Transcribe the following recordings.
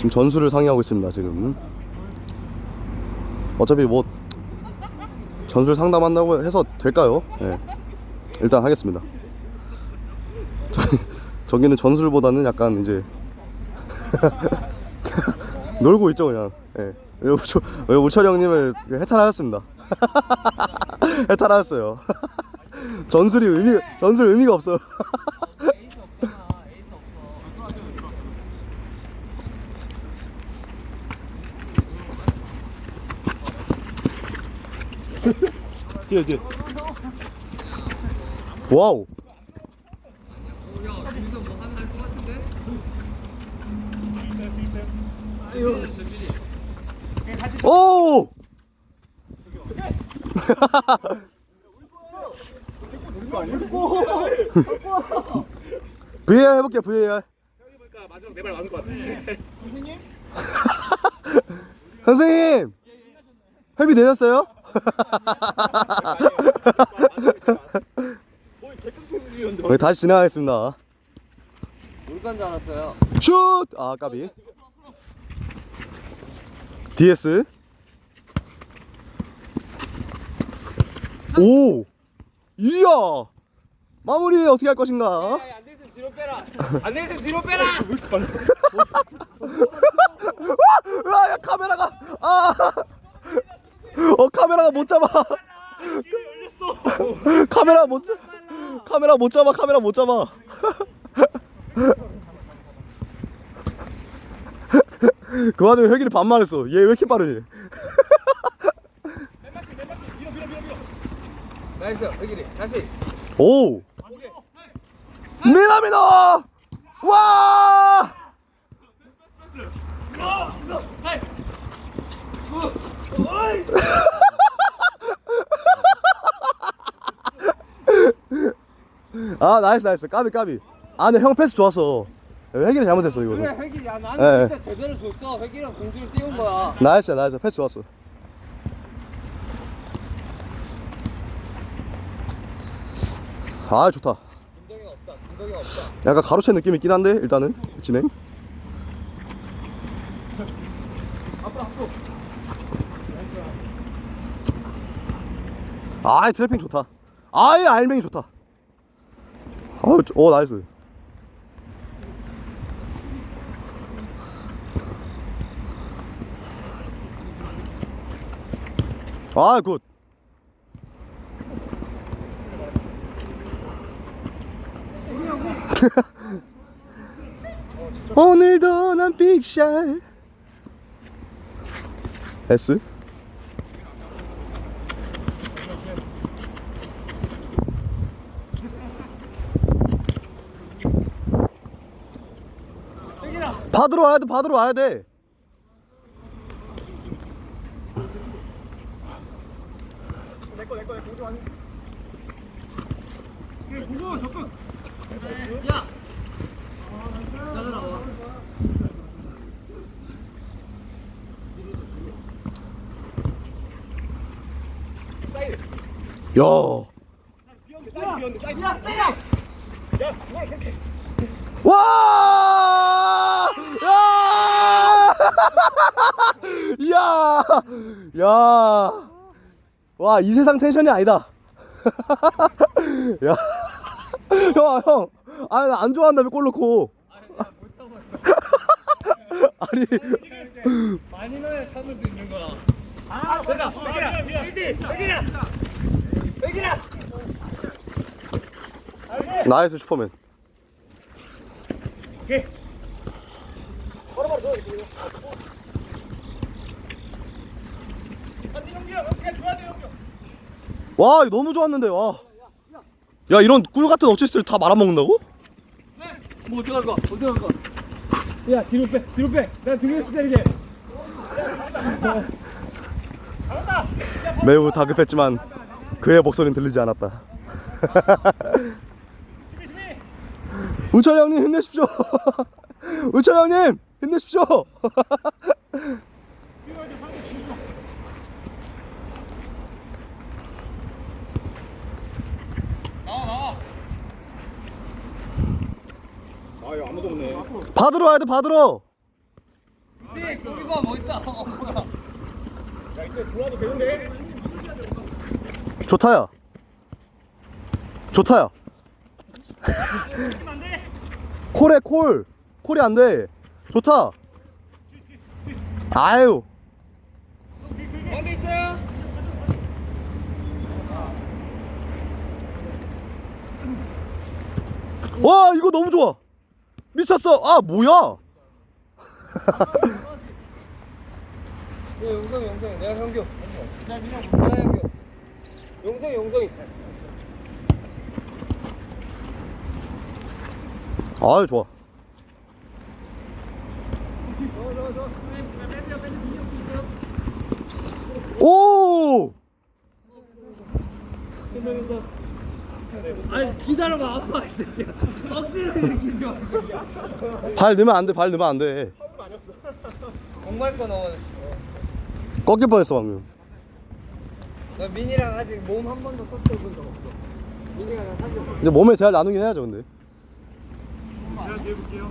지금 전술을 상의하고 있습니다 지금 어차피 뭐 전술 상담한다고 해서 될까요? 예. 일단 하겠습니다 저, 저기는 전술보다는 약간 이제 놀고 있죠 그냥 예. 왜 우철, 형님을 해탈하였습니다 해탈하였어요 전술이 의미 전술 의미가 없어요 뒤에 뒤에. 와우. 오! VAR 해볼게요 VAR 마지막 네발 맞을 것 같아. 선생님 회비 내셨어요? 네, 다시 진행하겠습니다 물간 줄 알았어요. 슛! 아 까비 DS 오! 이야! 마무리 어떻게 할 것인가? 안 되겠으면 뒤로 빼라. 안 되겠으면 뒤로 빼라. 아, 야 카메라가 아! 어못 잡아. 카메라 못 잡. 카메라 못 잡아. 카메라 못 잡아. 그 와중에 회기를 반말했어. 얘 왜 이렇게 빠르니? 나이스. 여기리. 다시. 오! 미나미노! 와! 아 나이스 나이스. 까비 까비. 아 근데 형 패스 좋았어. 회기를 잘못했어 그래 이거는 회기 야. 예, 나는 진짜 제대로 줬어. 회기랑 공주를 띄운 거야. 나이스 나이스. 패스 좋았어. 아 좋다. 없다. 없다. 약간 가로채 느낌 있긴 한데 일단은. 진행. 아이 트래핑 좋다. 아이 알맹이 좋다 저- 오 나이스. 아 굿. 오늘도 난 빅샷 S 받으러 와야 돼 받으러 와야 돼 야. 야! 와, 이 세상 텐션이 아니다. 야. 형, 형. 아, 나 안 좋아한다며 골 넣고. 아니. 많이 넣어야 참을 수 있는 거야. 아, 됐다. 회기. 회기라. 회기라. 나이스 슈퍼맨. 와 이거 너무 좋았는데 와. 야 이런 꿀 같은 어시스트를 다 말아먹는다고? 뭐 어디 갈 거야? 어디 갈 거야? 야 뒤로 빼. 뒤로 빼. 내가 등에서 때리게. 매우 다급했지만 그의 목소리는 들리지 않았다. 우철 형님 힘내십시오. 우철 형님 힘내십시오. 아유 아무도 없네 받으러 와야 돼 받으러. 그치 거기 봐 멋있다 어, 뭐야 야 이제 좋아도 되는데 좋다야. 좋다야. 콜에 콜. 콜이 안 돼. 좋다. 아유. 있어요 와, 이거 너무 좋아. 미쳤어. 아, 뭐야? 야 용성이 용성이 내가 성규 내가 성규 용성이 용성이 아유, 좋아. 오! 아니 기다려봐 아빠 이 새끼야 억지로 이렇게 줘발 넣으면 안 돼. 발 넣으면 안 돼. 공갈 거 넣어 꺾일 뻔했어, 방금. 나 민이랑 아직 몸 한 번도 터뜨려본 적 없어 민이랑 나 사귀어 이제 몸에 대할 나누긴 해야죠, 근데. 제가 뒤에 볼게요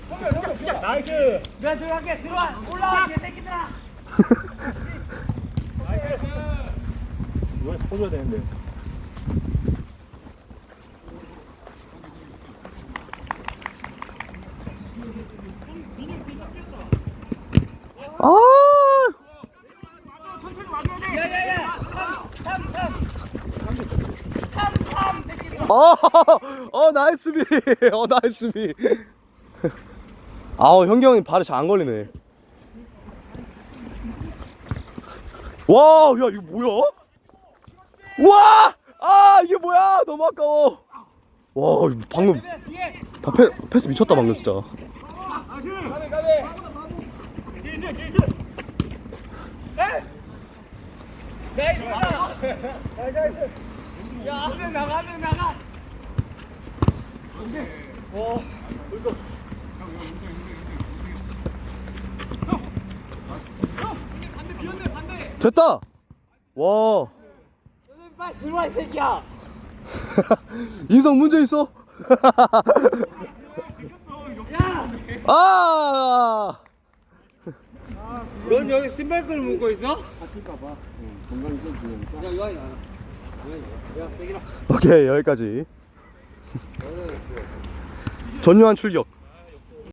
나이스. 내가 들어갈게 들어와. 올라와 개새끼들아. 이거 퍼줘야 되는데. 아! 야야야 어, 어 나이스 비. 어 나이스 비. 아우 현기 형이 발이 잘안 걸리네. 와, 야 이거 뭐야? 와, 아 이게 뭐야? 너무 아까워. 와, 이거 방금 다 패, 패스 미쳤다 방금 진짜. 야한명 나가 한명나 됐다. 와, 빨리 들어와 이 새끼야 인성 문제 있어? 야! 아, 넌 여기 신발끈을 묶고 있어? 다칠까봐 건강이 좀 중요하니까 야 요한이 나와 야 빼기라 오케이 여기까지. 전요한 출격.